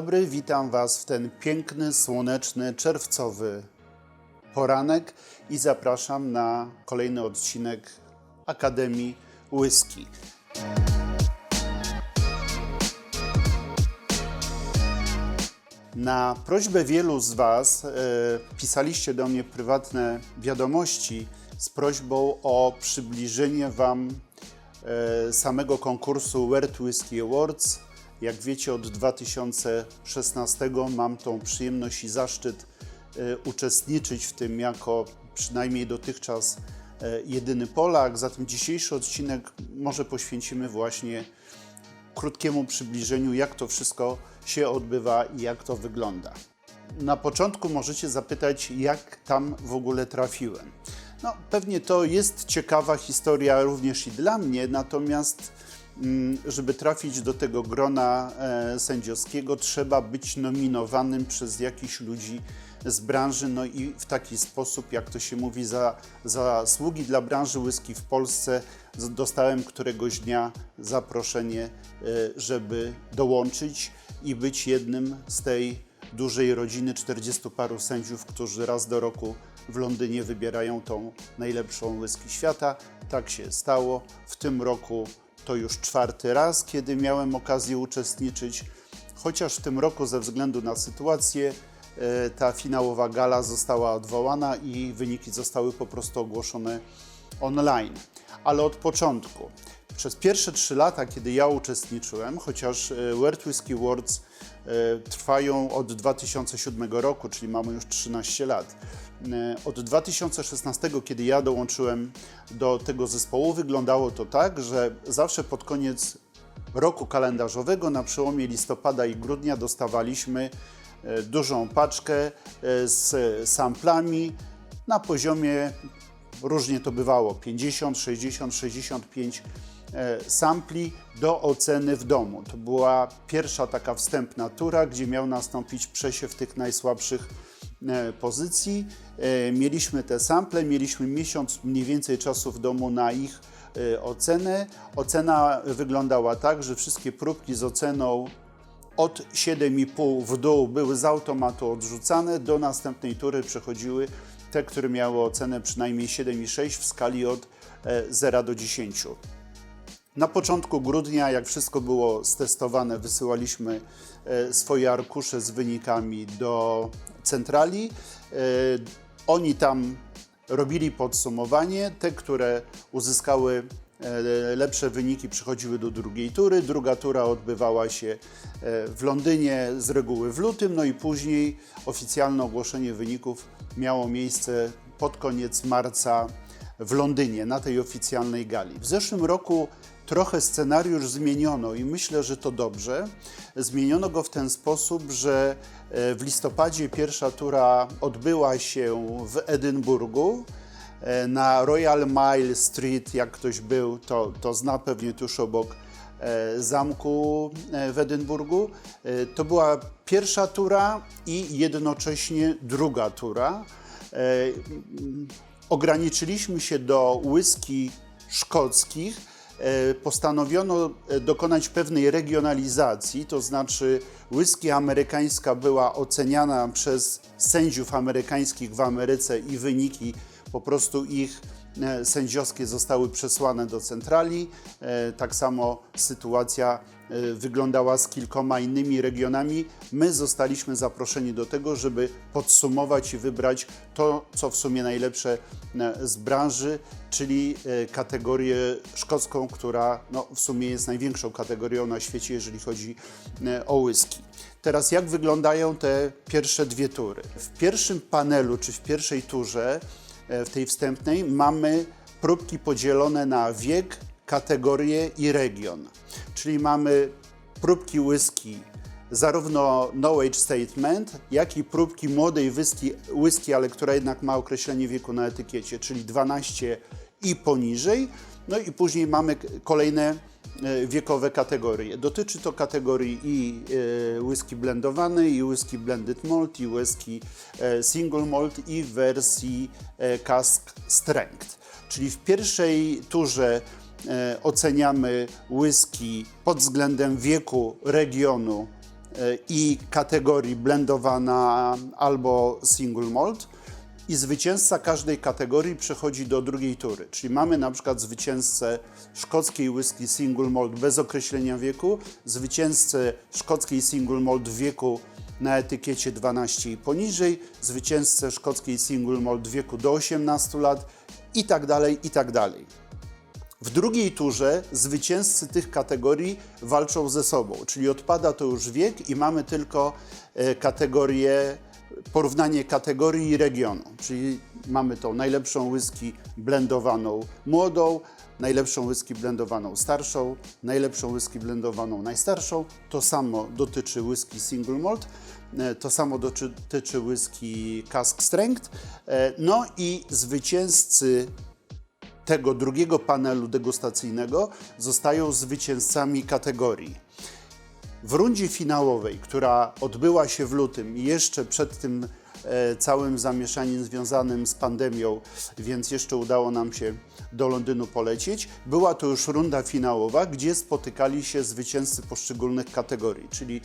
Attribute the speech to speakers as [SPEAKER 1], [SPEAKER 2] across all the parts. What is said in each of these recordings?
[SPEAKER 1] Dobry, witam Was w ten piękny, słoneczny, czerwcowy poranek i zapraszam na kolejny odcinek Akademii Whisky. Na prośbę wielu z Was e, pisaliście do mnie prywatne wiadomości z prośbą o przybliżenie Wam e, samego konkursu World Whisky Awards. Jak wiecie, od 2016 mam tą przyjemność i zaszczyt e, uczestniczyć w tym jako przynajmniej dotychczas e, jedyny Polak. Zatem dzisiejszy odcinek może poświęcimy właśnie krótkiemu przybliżeniu, jak to wszystko się odbywa i jak to wygląda. Na początku możecie zapytać, jak tam w ogóle trafiłem. No, pewnie to jest ciekawa historia również i dla mnie, natomiast żeby trafić do tego grona e, sędziowskiego, trzeba być nominowanym przez jakichś ludzi z branży, no i w taki sposób, jak to się mówi, za zasługi dla branży whisky w Polsce dostałem któregoś dnia zaproszenie, e, żeby dołączyć i być jednym z tej dużej rodziny 40 paru sędziów, którzy raz do roku w Londynie wybierają tą najlepszą whisky świata. Tak się stało. W tym roku to już czwarty raz, kiedy miałem okazję uczestniczyć, chociaż w tym roku ze względu na sytuację e, ta finałowa gala została odwołana i wyniki zostały po prostu ogłoszone online. Ale od początku, przez pierwsze trzy lata, kiedy ja uczestniczyłem, chociaż e, World Whisky Awards e, trwają od 2007 roku, czyli mamy już 13 lat. E, Od 2016, kiedy ja dołączyłem do tego zespołu, wyglądało to tak, że zawsze pod koniec roku kalendarzowego, na przełomie listopada i grudnia, dostawaliśmy e, dużą paczkę e, z samplami na poziomie różnie to bywało 50, 60, 65 e, sampli do oceny w domu. To była pierwsza taka wstępna tura, gdzie miał nastąpić przesiew tych najsłabszych pozycji. E, Mieliśmy te sample, mieliśmy miesiąc mniej więcej czasu w domu na ich e, ocenę. Ocena wyglądała tak, że wszystkie próbki z oceną od 7,5 w dół były z automatu odrzucane, do następnej tury przechodziły te, które miały ocenę przynajmniej 7,6 w skali od e, 0 do 10. Na początku grudnia, jak wszystko było stestowane, wysyłaliśmy e, swoje arkusze z wynikami do centrali. E, Oni tam robili podsumowanie. Te, które uzyskały e, lepsze wyniki, przechodziły do drugiej tury. Druga tura odbywała się w Londynie, z reguły w lutym, no i później oficjalne ogłoszenie wyników miało miejsce pod koniec marca w Londynie na tej oficjalnej gali. W zeszłym roku trochę scenariusz zmieniono i myślę, że to dobrze. Zmieniono go w ten sposób, że e, w listopadzie pierwsza tura odbyła się w Edynburgu e, na Royal Mile Street, jak ktoś był, to, to zna pewnie tuż obok e, zamku w Edynburgu. To była pierwsza tura i jednocześnie druga tura. Ograniczyliśmy się do whisky szkockich. E, Postanowiono e, dokonać pewnej regionalizacji, to znaczy whisky amerykańska była oceniana przez sędziów amerykańskich w Ameryce i wyniki po prostu ich sędziowskie zostały przesłane do centrali. E, Tak samo sytuacja e, wyglądała z kilkoma innymi regionami. My zostaliśmy zaproszeni do tego, żeby podsumować i wybrać to, co w sumie najlepsze e, z branży, czyli e, kategorię szkocką, która no, w sumie jest największą kategorią na świecie, jeżeli chodzi e, o whisky. Teraz jak wyglądają te pierwsze dwie tury? W pierwszym panelu, czy w pierwszej turze, e, w tej wstępnej, mamy próbki podzielone na wiek, kategorię i region. Czyli mamy próbki whisky, zarówno no age statement, jak i próbki młodej whisky, whisky, ale która jednak ma określenie wieku na etykiecie, czyli 12 i poniżej. No i później mamy kolejne e, wiekowe kategorie. Dotyczy to kategorii i e, whisky blendowanej, i whisky blended malt, i whisky e, single malt, i wersji e, cask strength. Czyli w pierwszej turze e, oceniamy whisky pod względem wieku, regionu i kategorii blendowana albo single malt. I zwycięzca każdej kategorii przechodzi do drugiej tury. Czyli mamy na przykład zwycięzcę szkockiej whisky single malt bez określenia wieku, zwycięzcę szkockiej single malt wieku na etykiecie 12 i poniżej, zwycięzcę szkockiej single malt wieku do 18 lat i tak dalej, i tak dalej. W drugiej turze zwycięzcy tych kategorii walczą ze sobą, czyli odpada to już wiek i mamy tylko e, kategorię, porównanie kategorii i regionu, czyli mamy tą najlepszą whisky blendowaną młodą, najlepszą whisky blendowaną starszą, najlepszą whisky blendowaną najstarszą. To samo dotyczy whisky single malt, e, to samo dotyczy whisky cask strength. E, no i zwycięzcy tego drugiego panelu degustacyjnego zostają zwycięzcami kategorii. W rundzie finałowej, która odbyła się w lutym, jeszcze przed tym e, całym zamieszaniem związanym z pandemią, więc jeszcze udało nam się do Londynu polecieć, była to już runda finałowa, gdzie spotykali się zwycięzcy poszczególnych kategorii, czyli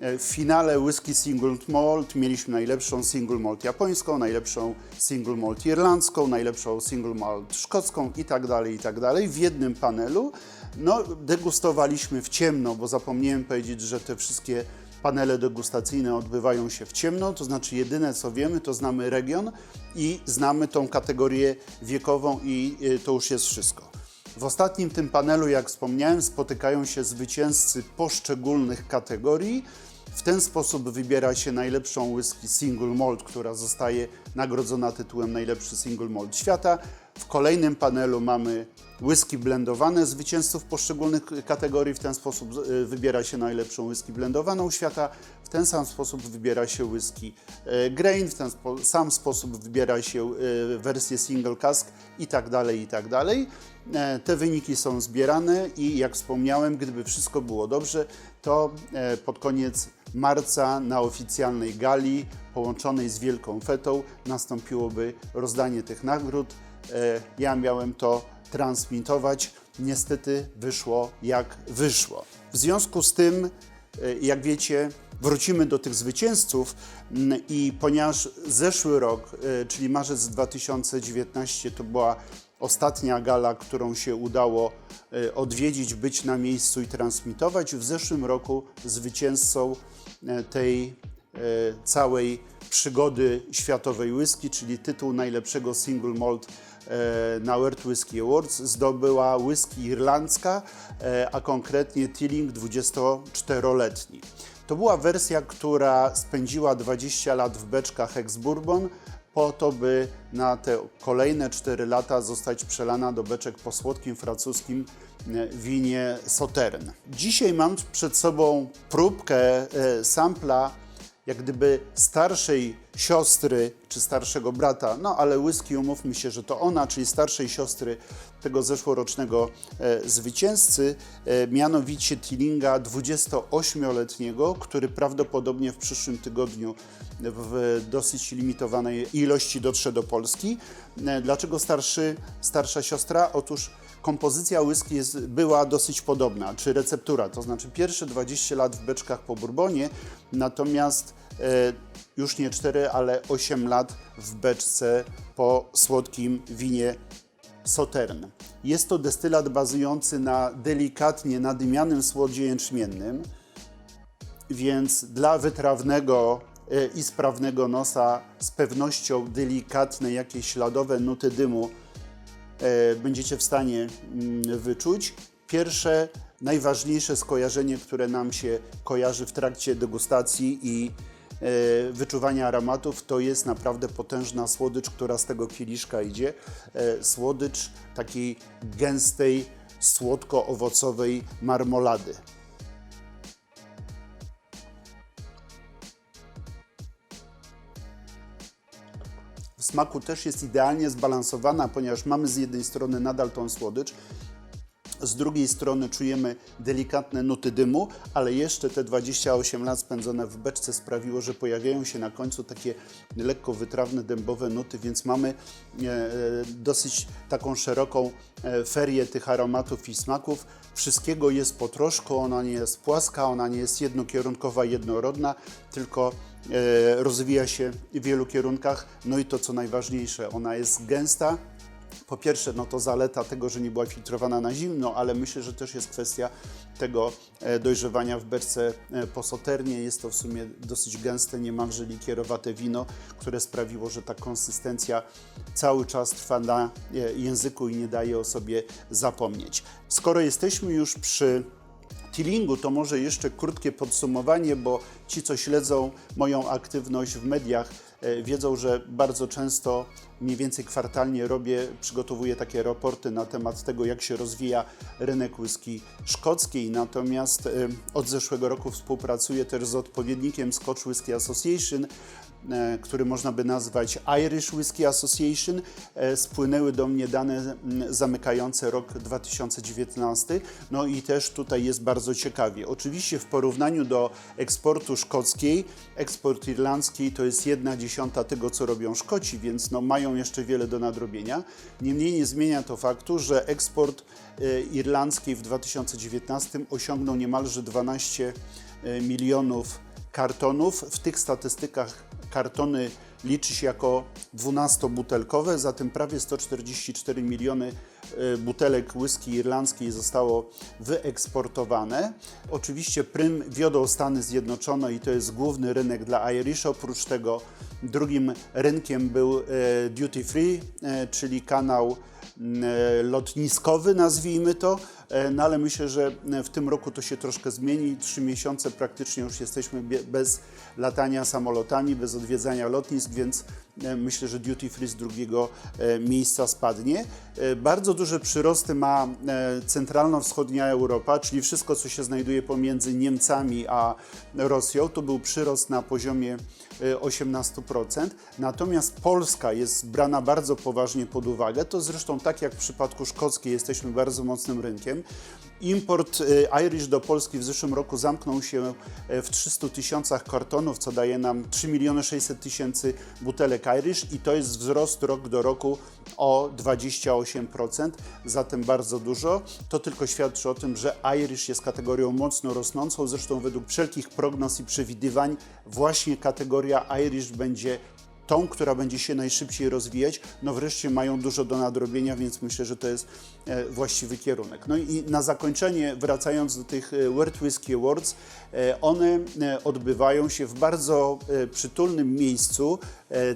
[SPEAKER 1] w finale whisky single malt mieliśmy najlepszą single malt japońską, najlepszą single malt irlandzką, najlepszą single malt szkocką i tak dalej, i tak dalej w jednym panelu. No, degustowaliśmy w ciemno, bo zapomniałem powiedzieć, że te wszystkie panele degustacyjne odbywają się w ciemno, to znaczy jedyne co wiemy, to znamy region i znamy tą kategorię wiekową i e, to już jest wszystko. W ostatnim tym panelu, jak wspomniałem, spotykają się zwycięzcy poszczególnych kategorii. W ten sposób wybiera się najlepszą whisky single malt, która zostaje nagrodzona tytułem najlepszy single malt świata. W kolejnym panelu mamy whisky blendowane zwycięzców poszczególnych kategorii. W ten sposób e, wybiera się najlepszą whisky blendowaną świata. W ten sam sposób wybiera się whisky e, grain, w ten sam sposób wybiera się e, wersję single cask i tak dalej, i tak dalej. Te wyniki są zbierane i jak wspomniałem, gdyby wszystko było dobrze, to pod koniec marca na oficjalnej gali połączonej z Wielką Fetą nastąpiłoby rozdanie tych nagród. E, ja miałem to transmitować. Niestety wyszło jak wyszło. W związku z tym, jak wiecie, wrócimy do tych zwycięzców mm, i ponieważ zeszły rok, e, czyli marzec 2019, to była ostatnia gala, którą się udało odwiedzić, być na miejscu i transmitować. W zeszłym roku zwycięzcą tej całej przygody światowej whisky, czyli tytuł najlepszego single malt na World Whisky Awards zdobyła whisky irlandzka, e, a konkretnie Tilling 24-letni. To była wersja, która spędziła 20 lat w beczkach ex-bourbon, po to, by na te kolejne 4 lata zostać przelana do beczek po słodkim francuskim e, winie Sautern. Dzisiaj mam przed sobą próbkę sampla jak gdyby starszej siostry czy starszego brata, no ale whisky umówmy się, że to ona, czyli starszej siostry tego zeszłorocznego e, zwycięzcy, e, mianowicie Tillinga 28-letniego, który prawdopodobnie w przyszłym tygodniu w dosyć limitowanej ilości dotrze do Polski. E, dlaczego starszy, starsza siostra? Otóż kompozycja whisky jest, była dosyć podobna, czy receptura, to znaczy pierwsze 20 lat w beczkach po bourbonie, natomiast e, już nie 4, ale 8 lat w beczce po słodkim winie Sautern. Jest to destylat bazujący na delikatnie nadymianym słodzie jęczmiennym, więc dla wytrawnego e, i sprawnego nosa z pewnością delikatne jakieś śladowe nuty dymu będziecie w stanie mm, wyczuć. Pierwsze, najważniejsze skojarzenie, które nam się kojarzy w trakcie degustacji i e, wyczuwania aromatów, to jest naprawdę potężna słodycz, która z tego kieliszka idzie. E, słodycz takiej gęstej, słodko-owocowej marmolady. Smaku też jest idealnie zbalansowana, ponieważ mamy z jednej strony nadal tą słodycz, Z drugiej strony czujemy delikatne nuty dymu, ale jeszcze te 28 lat spędzone w beczce sprawiło, że pojawiają się na końcu takie lekko wytrawne, dębowe nuty, więc mamy e, e, dosyć taką szeroką e, ferię tych aromatów i smaków. Wszystkiego jest po troszku, ona nie jest płaska, ona nie jest jednokierunkowa, jednorodna, tylko rozwija się w wielu kierunkach. No i to co najważniejsze, ona jest gęsta, po pierwsze, no to zaleta tego, że nie była filtrowana na zimno, ale myślę, że też jest kwestia tego e, dojrzewania w berce e, posoternie. Jest to w sumie dosyć gęste, niemalże likierowate wino, które sprawiło, że ta konsystencja cały czas trwa na e, języku i nie daje o sobie zapomnieć. Skoro jesteśmy już przy Tillingu, to może jeszcze krótkie podsumowanie, bo ci, co śledzą moją aktywność w mediach, wiedzą, że bardzo często mniej więcej kwartalnie robię, przygotowuję takie raporty na temat tego, jak się rozwija rynek whisky szkockiej. Natomiast e, od zeszłego roku współpracuję też z odpowiednikiem Scotch Whisky Association, e, który można by nazwać Irish Whisky Association. E, Spłynęły do mnie dane zamykające rok 2019. No i też tutaj jest bardzo ciekawie. Oczywiście w porównaniu do eksportu szkockiej, eksport irlandzki to jest jedna dziesiąta tego, co robią Szkoci, więc no mają jeszcze wiele do nadrobienia. Niemniej nie zmienia to faktu, że eksport e, irlandzki w 2019 osiągnął niemalże 12 e, milionów kartonów. W tych statystykach kartony liczy się jako 12-butelkowe, zatem prawie 144 miliony butelek whisky irlandzkiej zostało wyeksportowane. Oczywiście prym wiodą Stany Zjednoczone i to jest główny rynek dla Irish. Oprócz tego drugim rynkiem był e, duty free, e, czyli kanał lotniskowy, nazwijmy to. No ale myślę, że w tym roku to się troszkę zmieni. Trzy miesiące praktycznie już jesteśmy bez latania samolotami, bez odwiedzania lotnisk, więc myślę, że duty free z drugiego e, miejsca spadnie. E, Bardzo duże przyrosty ma e, centralno-wschodnia Europa, czyli wszystko, co się znajduje pomiędzy Niemcami a Rosją. To był przyrost na poziomie e, 18%. Natomiast Polska jest brana bardzo poważnie pod uwagę. To zresztą tak jak w przypadku szkockiej jesteśmy bardzo mocnym rynkiem. Import e, Irish do Polski w zeszłym roku zamknął się e, w 300 tysiącach kartonów, co daje nam 3 miliony 600 tysięcy butelek Irish i to jest wzrost rok do roku o 28%, zatem bardzo dużo. To tylko świadczy o tym, że Irish jest kategorią mocno rosnącą. Zresztą według wszelkich prognoz i przewidywań właśnie kategoria Irish będzie tą, która będzie się najszybciej rozwijać, no wreszcie mają dużo do nadrobienia, więc myślę, że to jest e, właściwy kierunek. No i na zakończenie, wracając do tych e, World Whisky Awards, e, one odbywają się w bardzo przytulnym miejscu,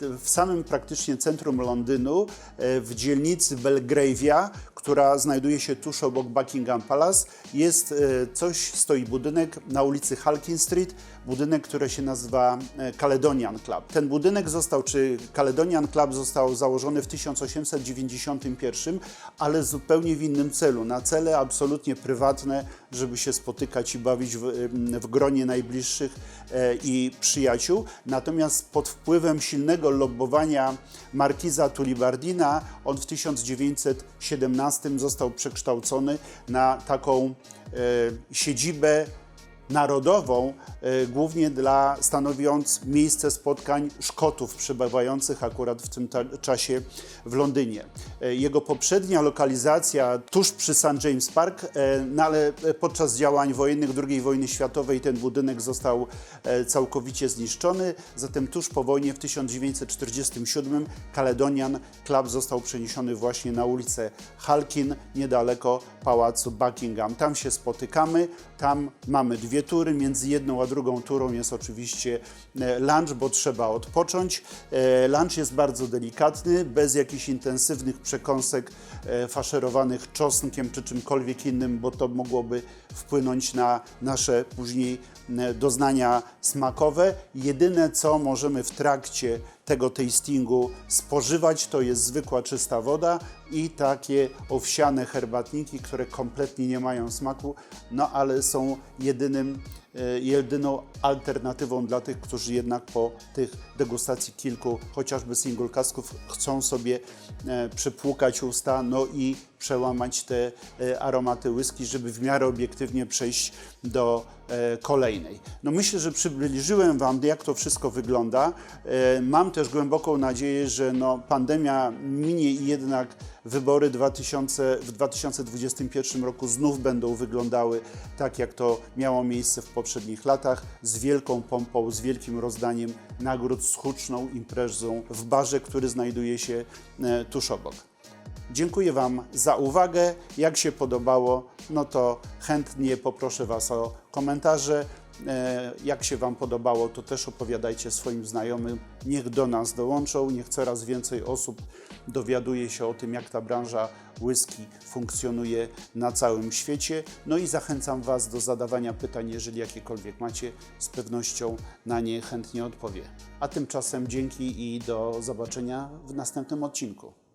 [SPEAKER 1] w samym praktycznie centrum Londynu, w dzielnicy Belgravia, która znajduje się tuż obok Buckingham Palace. Jest coś, stoi budynek na ulicy Halkin Street, budynek, który się nazywa e, Caledonian Club. Ten budynek został, czy Caledonian Club został założony w 1891, ale zupełnie w innym celu, na cele absolutnie prywatne, żeby się spotykać i bawić w, w gronie najbliższych e, i przyjaciół. Natomiast pod wpływem silnego lobbowania markiza Tullibardina on w 1917 został przekształcony na taką e, siedzibę narodową, e, głównie dla stanowiąc miejsce spotkań Szkotów przebywających akurat w tym czasie w Londynie. E, Jego poprzednia lokalizacja tuż przy St. James Park, e, no ale podczas działań wojennych II wojny światowej ten budynek został całkowicie zniszczony, zatem tuż po wojnie w 1947 Caledonian Club został przeniesiony właśnie na ulicę Halkin, niedaleko pałacu Buckingham. Tam się spotykamy, tam mamy dwie tury, między jedną a drugą turą jest oczywiście e, lunch, bo trzeba odpocząć. E, Lunch jest bardzo delikatny, bez jakichś intensywnych przekąsek e, faszerowanych czosnkiem czy czymkolwiek innym, bo to mogłoby wpłynąć na nasze później doznania smakowe. Jedyne co możemy w trakcie tego tastingu. Spożywać to jest zwykła czysta woda i takie owsiane herbatniki, które kompletnie nie mają smaku, no ale są jedynym, jedyną alternatywą dla tych, którzy jednak po tych degustacji kilku chociażby single casków chcą sobie e, przypłukać usta, no i przełamać te e, aromaty whisky, żeby w miarę obiektywnie przejść do e, kolejnej. No myślę, że przybliżyłem Wam, jak to wszystko wygląda. E, Mam też głęboką nadzieję, że no, pandemia minie i jednak wybory 2000, w 2021 roku znów będą wyglądały tak, jak to miało miejsce w poprzednich latach, z wielką pompą, z wielkim rozdaniem nagród, z huczną imprezą w barze, który znajduje się e, tuż obok. Dziękuję Wam za uwagę. Jak się podobało, no to chętnie poproszę Was o komentarze. E, Jak się Wam podobało, to też opowiadajcie swoim znajomym. Niech do nas dołączą, niech coraz więcej osób dowiaduje się o tym, jak ta branża whisky funkcjonuje na całym świecie. No i zachęcam Was do zadawania pytań, jeżeli jakiekolwiek macie, z pewnością na nie chętnie odpowie. A tymczasem dzięki i do zobaczenia w następnym odcinku.